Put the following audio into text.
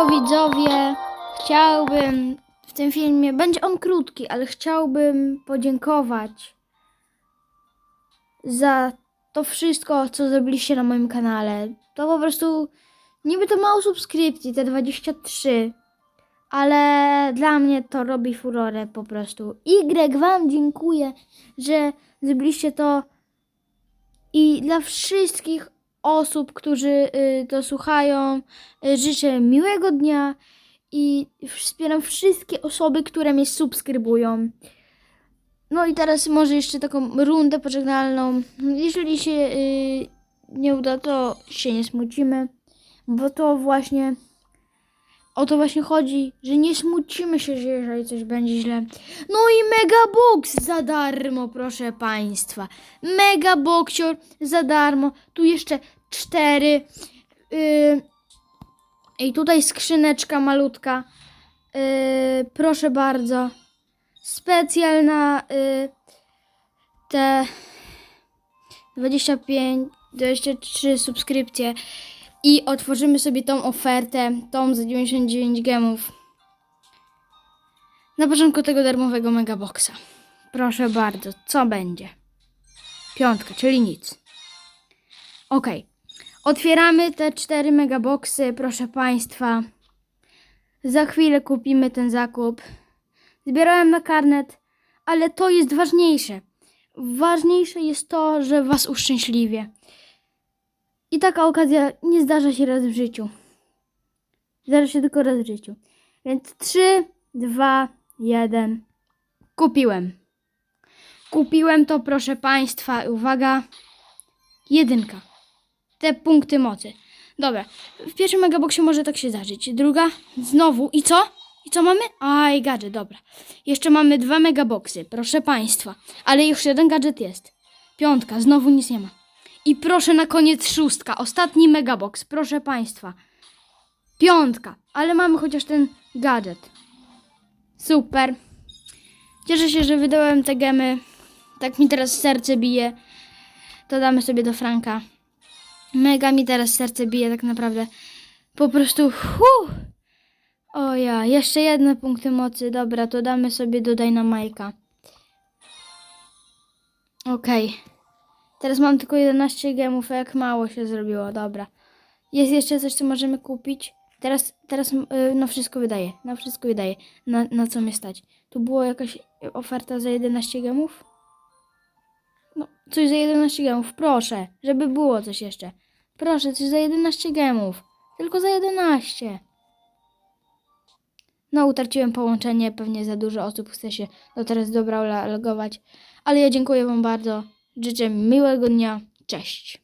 Widzowie, chciałbym w tym filmie, będzie on krótki, ale chciałbym podziękować za to wszystko, co zrobiliście na moim kanale. To po prostu, niby to mało subskrypcji, te 23, ale dla mnie to robi furorę po prostu. Y, wam dziękuję, że zrobiliście to i dla wszystkich osób, którzy y, to słuchają, y, życzę miłego dnia i wspieram wszystkie osoby, które mnie subskrybują. No i teraz może jeszcze taką rundę pożegnalną. Jeżeli się y, nie uda, to się nie smucimy, bo to właśnie o to właśnie chodzi, że nie smucimy się, że jeżeli coś będzie źle. No i Megabox za darmo, proszę Państwa. Megaboxior za darmo. Tu jeszcze cztery. Yy, I tutaj skrzyneczka malutka. Yy, proszę bardzo. Specjalna yy, te 25, 23 subskrypcje i otworzymy sobie tą ofertę, tą za 99 gemów. Na początku tego darmowego megaboxa. Proszę bardzo, co będzie? Piątka, czyli nic. Ok. Otwieramy te cztery megaboxy, proszę Państwa. Za chwilę kupimy ten zakup. Zbierałem na karnet, ale to jest ważniejsze. Ważniejsze jest to, że Was uszczęśliwię. I taka okazja nie zdarza się raz w życiu. Zdarza się tylko raz w życiu. Więc 3, 2, 1. Kupiłem. Kupiłem to, proszę Państwa. Uwaga. Jedynka. Te punkty mocy. Dobra. W pierwszym megaboxie może tak się zdarzyć. Druga. Znowu. I co? I co mamy? Aj, gadżet, dobra. Jeszcze mamy dwa megaboxy, proszę Państwa. Ale już jeden gadżet jest. Piątka, znowu nic nie ma. I proszę na koniec szóstka, ostatni megabox, proszę Państwa. Piątka, ale mamy chociaż ten gadżet. Super. Cieszę się, że wydałem te gemy. Tak mi teraz serce bije. To damy sobie do Franka. Mega mi teraz serce bije, tak naprawdę. Po prostu, huh. O ja, jeszcze jedne punkty mocy. Dobra, to damy sobie do Dynamajka. Okej. Teraz mam tylko 11 gemów, a jak mało się zrobiło, dobra. Jest jeszcze coś, co możemy kupić. Teraz, teraz yy, no wszystko wydaje, no wszystko wydaje, na, na co mnie stać. Tu była jakaś oferta za 11 gemów? No, coś za 11 gemów, proszę, żeby było coś jeszcze. Proszę, coś za 11 gemów. Tylko za 11. No, utraciłem połączenie, pewnie za dużo osób chce się do teraz dobra logować. Ale ja dziękuję Wam bardzo. Życzę miłego dnia. Cześć.